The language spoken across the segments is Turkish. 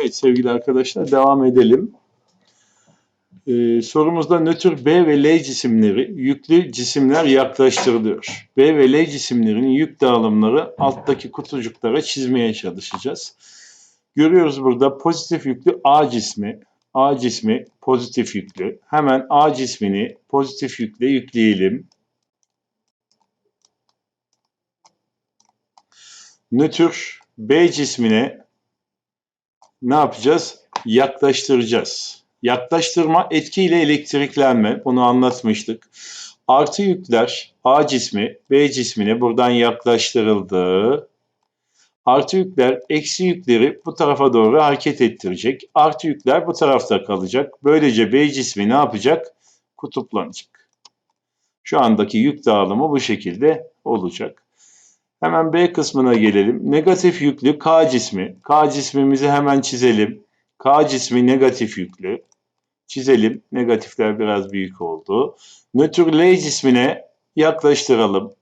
Evet sevgili arkadaşlar devam edelim. Ee, sorumuzda nötr B ve L cisimleri yüklü cisimler yaklaştırılıyor. B ve L cisimlerinin yük dağılımları alttaki kutucuklara çizmeye çalışacağız. Görüyoruz burada pozitif yüklü A cismi. A cismi pozitif yüklü. Hemen A cismini pozitif yükle yükleyelim. Nötr B cismine ne yapacağız? Yaklaştıracağız. Yaklaştırma etkiyle elektriklenme. Bunu anlatmıştık. Artı yükler A cismi B cismine buradan yaklaştırıldı. Artı yükler eksi yükleri bu tarafa doğru hareket ettirecek. Artı yükler bu tarafta kalacak. Böylece B cismi ne yapacak? Kutuplanacak. Şu andaki yük dağılımı bu şekilde olacak. Hemen B kısmına gelelim. Negatif yüklü K cismi. K cismimizi hemen çizelim. K cismi negatif yüklü. Çizelim. Negatifler biraz büyük oldu. Nötr L cismine yaklaştıralım.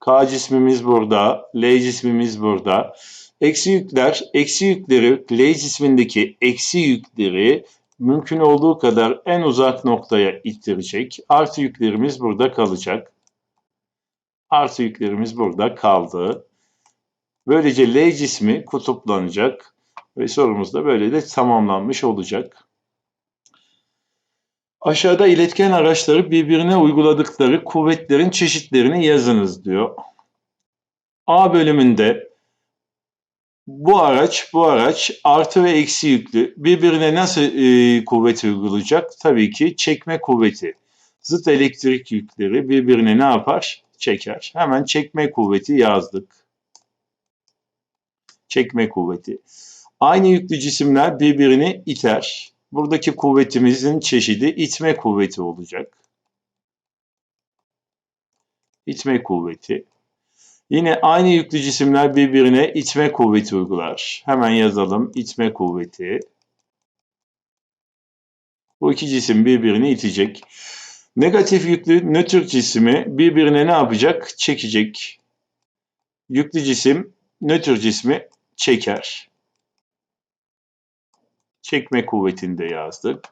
K cismimiz burada. L cismimiz burada. Eksi yükler, eksi yükleri L cismindeki eksi yükleri mümkün olduğu kadar en uzak noktaya ittirecek. Artı yüklerimiz burada kalacak. Artı yüklerimiz burada kaldı. Böylece L cismi kutuplanacak ve sorumuz da böyle de tamamlanmış olacak. Aşağıda iletken araçları birbirine uyguladıkları kuvvetlerin çeşitlerini yazınız diyor. A bölümünde bu araç, bu araç artı ve eksi yüklü birbirine nasıl e, kuvvet uygulayacak? Tabii ki çekme kuvveti. Zıt elektrik yükleri birbirine ne yapar? Çeker. Hemen çekme kuvveti yazdık. Çekme kuvveti. Aynı yüklü cisimler birbirini iter. Buradaki kuvvetimizin çeşidi itme kuvveti olacak. İtme kuvveti. Yine aynı yüklü cisimler birbirine itme kuvveti uygular. Hemen yazalım. İtme kuvveti. Bu iki cisim birbirini itecek. Negatif yüklü nötr cismi birbirine ne yapacak? Çekecek. Yüklü cisim nötr cismi çeker. Çekme kuvvetini de yazdık.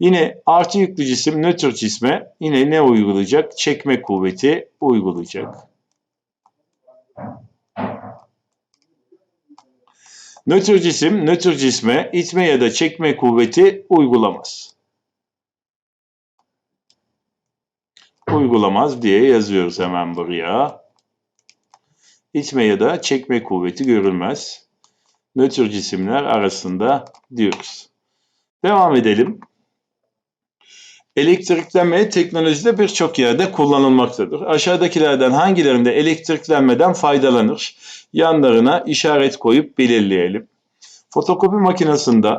Yine artı yüklü cisim nötr cisme yine ne uygulayacak? Çekme kuvveti uygulayacak. Nötr cisim nötr cisme itme ya da çekme kuvveti uygulamaz. Uygulamaz diye yazıyoruz hemen buraya. İtme ya da çekme kuvveti görülmez. Nötr cisimler arasında diyoruz. Devam edelim. Elektriklenme teknolojide birçok yerde kullanılmaktadır. Aşağıdakilerden hangilerinde elektriklenmeden faydalanır? Yanlarına işaret koyup belirleyelim. Fotokopi makinesinde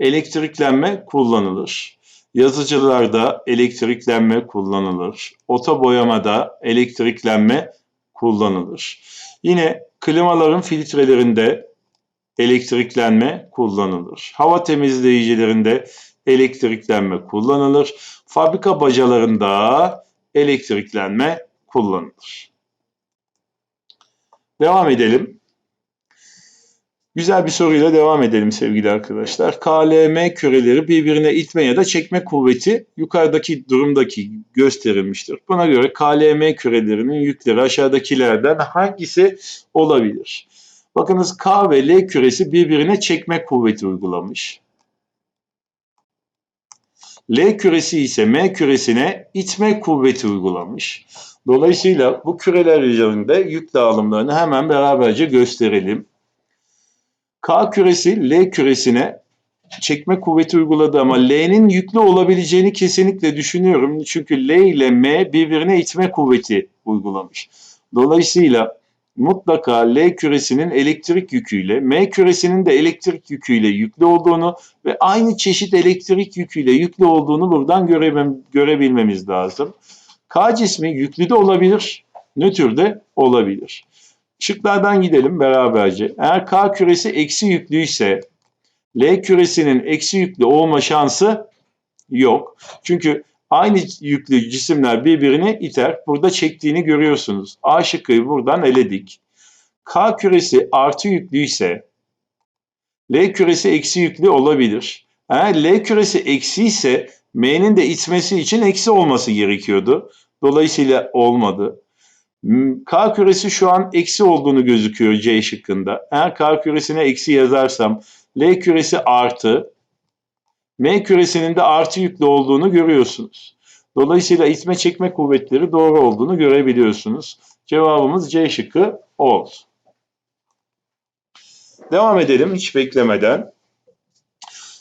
elektriklenme kullanılır. Yazıcılarda elektriklenme kullanılır. Oto boyamada elektriklenme kullanılır. Yine klimaların filtrelerinde elektriklenme kullanılır. Hava temizleyicilerinde elektriklenme kullanılır. Fabrika bacalarında elektriklenme kullanılır. Devam edelim. Güzel bir soruyla devam edelim sevgili arkadaşlar. KLM küreleri birbirine itme ya da çekme kuvveti yukarıdaki durumdaki gösterilmiştir. Buna göre KLM kürelerinin yükleri aşağıdakilerden hangisi olabilir? Bakınız K ve L küresi birbirine çekme kuvveti uygulamış. L küresi ise M küresine itme kuvveti uygulamış. Dolayısıyla bu küreler üzerinde yük dağılımlarını hemen beraberce gösterelim. K küresi L küresine çekme kuvveti uyguladı ama L'nin yüklü olabileceğini kesinlikle düşünüyorum. Çünkü L ile M birbirine itme kuvveti uygulamış. Dolayısıyla mutlaka L küresinin elektrik yüküyle, M küresinin de elektrik yüküyle yüklü olduğunu ve aynı çeşit elektrik yüküyle yüklü olduğunu buradan görebilmemiz lazım. K cismi yüklü de olabilir, nötr de olabilir. Şıklardan gidelim beraberce. Eğer K küresi eksi yüklüyse L küresinin eksi yüklü olma şansı yok. Çünkü aynı yüklü cisimler birbirini iter. Burada çektiğini görüyorsunuz. A şıkkıyı buradan eledik. K küresi artı yüklüyse L küresi eksi yüklü olabilir. Eğer L küresi eksi ise M'nin de itmesi için eksi olması gerekiyordu. Dolayısıyla olmadı. M- K küresi şu an eksi olduğunu gözüküyor C şıkkında. Eğer K küresine eksi yazarsam L küresi artı, M küresinin de artı yüklü olduğunu görüyorsunuz. Dolayısıyla itme çekme kuvvetleri doğru olduğunu görebiliyorsunuz. Cevabımız C şıkkı olsun. Devam edelim hiç beklemeden.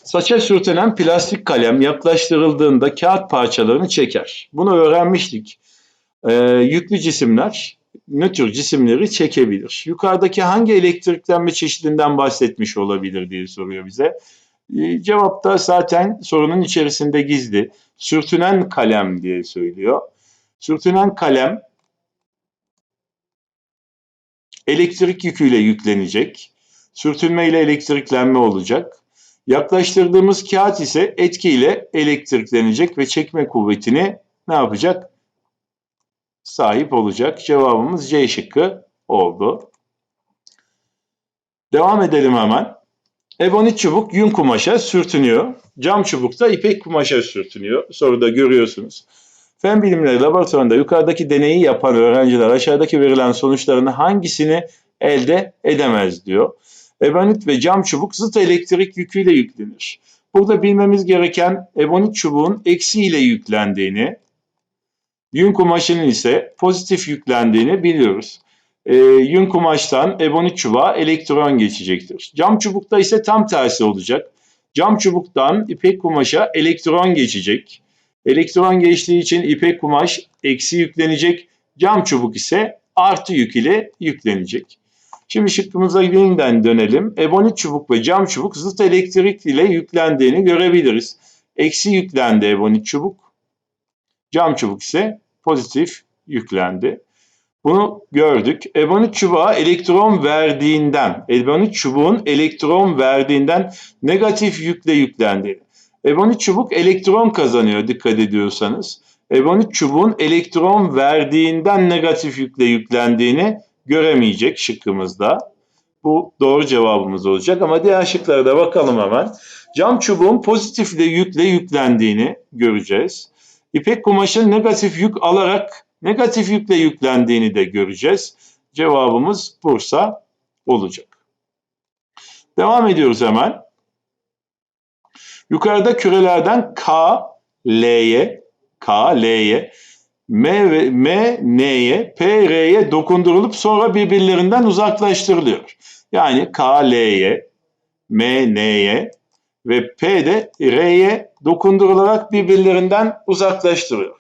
Saça sürtünen plastik kalem yaklaştırıldığında kağıt parçalarını çeker. Bunu öğrenmiştik. Ee, yüklü cisimler nötr cisimleri çekebilir. Yukarıdaki hangi elektriklenme çeşidinden bahsetmiş olabilir diye soruyor bize. Ee, cevap da zaten sorunun içerisinde gizli. Sürtünen kalem diye söylüyor. Sürtünen kalem elektrik yüküyle yüklenecek. Sürtünme ile elektriklenme olacak. Yaklaştırdığımız kağıt ise etkiyle elektriklenecek ve çekme kuvvetini ne yapacak? Sahip olacak. Cevabımız C şıkkı oldu. Devam edelim hemen. Ebonit çubuk yün kumaşa sürtünüyor. Cam çubuk da ipek kumaşa sürtünüyor. Soruda görüyorsunuz. Fen bilimleri laboratuvarında yukarıdaki deneyi yapan öğrenciler aşağıdaki verilen sonuçlarını hangisini elde edemez diyor. Ebonit ve cam çubuk zıt elektrik yüküyle yüklenir. Burada bilmemiz gereken ebonit çubuğun eksi ile yüklendiğini, yün kumaşının ise pozitif yüklendiğini biliyoruz. Ee, yün kumaştan ebonit çubuğa elektron geçecektir. Cam çubukta ise tam tersi olacak. Cam çubuktan ipek kumaşa elektron geçecek. Elektron geçtiği için ipek kumaş eksi yüklenecek. Cam çubuk ise artı yük ile yüklenecek. Şimdi şıkkımıza yeniden dönelim. Ebonit çubuk ve cam çubuk zıt elektrik ile yüklendiğini görebiliriz. Eksi yüklendi ebonit çubuk. Cam çubuk ise pozitif yüklendi. Bunu gördük. Ebonit çubuğa elektron verdiğinden, ebonit çubuğun elektron verdiğinden negatif yükle yüklendi. Ebonit çubuk elektron kazanıyor dikkat ediyorsanız. Ebonit çubuğun elektron verdiğinden negatif yükle yüklendiğini göremeyecek şıkkımızda. Bu doğru cevabımız olacak ama diğer şıklara da bakalım hemen. Cam çubuğun pozitifle yükle yüklendiğini göreceğiz. İpek kumaşın negatif yük alarak negatif yükle yüklendiğini de göreceğiz. Cevabımız Bursa olacak. Devam ediyoruz hemen. Yukarıda kürelerden K, L'ye, K, L'ye, M, M, N'ye, P, R'ye dokundurulup sonra birbirlerinden uzaklaştırılıyor. Yani K, L'ye, M, N'ye ve P de R'ye dokundurularak birbirlerinden uzaklaştırıyor.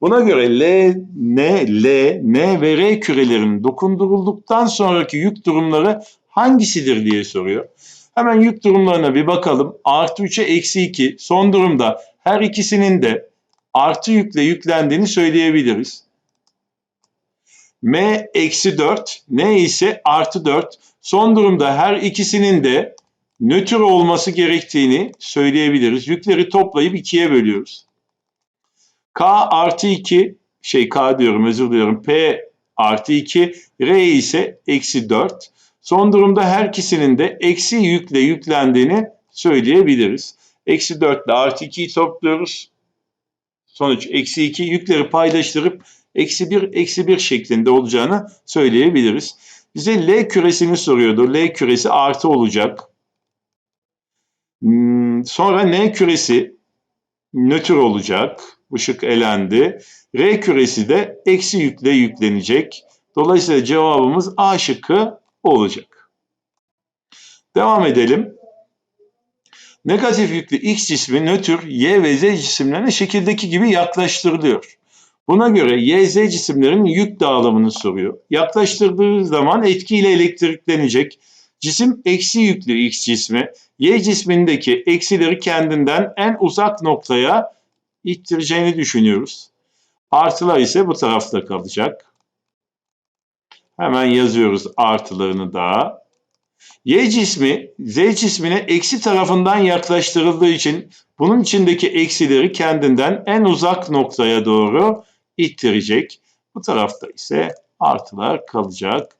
Buna göre L, N, L, N ve R kürelerinin dokundurulduktan sonraki yük durumları hangisidir diye soruyor. Hemen yük durumlarına bir bakalım. Artı 3'e eksi 2. Son durumda her ikisinin de artı yükle yüklendiğini söyleyebiliriz. M eksi 4, N ise artı 4. Son durumda her ikisinin de nötr olması gerektiğini söyleyebiliriz. Yükleri toplayıp ikiye bölüyoruz. K artı 2, şey K diyorum özür diliyorum. P artı 2, R ise eksi 4. Son durumda her ikisinin de eksi yükle yüklendiğini söyleyebiliriz. Eksi 4 ile artı 2'yi topluyoruz. Sonuç eksi 2 yükleri paylaştırıp eksi 1 eksi 1 şeklinde olacağını söyleyebiliriz. Bize L küresini soruyordu. L küresi artı olacak. Sonra N küresi nötr olacak. Bu şık elendi. R küresi de eksi yükle yüklenecek. Dolayısıyla cevabımız A şıkkı olacak. Devam edelim. Negatif yüklü X cismi nötr Y ve Z cisimlerine şekildeki gibi yaklaştırılıyor. Buna göre Y, Z cisimlerin yük dağılımını soruyor. Yaklaştırdığı zaman etkiyle elektriklenecek. Cisim eksi yüklü X cismi, Y cismindeki eksileri kendinden en uzak noktaya ittireceğini düşünüyoruz. Artılar ise bu tarafta kalacak. Hemen yazıyoruz artılarını da. Y cismi Z cismine eksi tarafından yaklaştırıldığı için bunun içindeki eksileri kendinden en uzak noktaya doğru ittirecek. Bu tarafta ise artılar kalacak.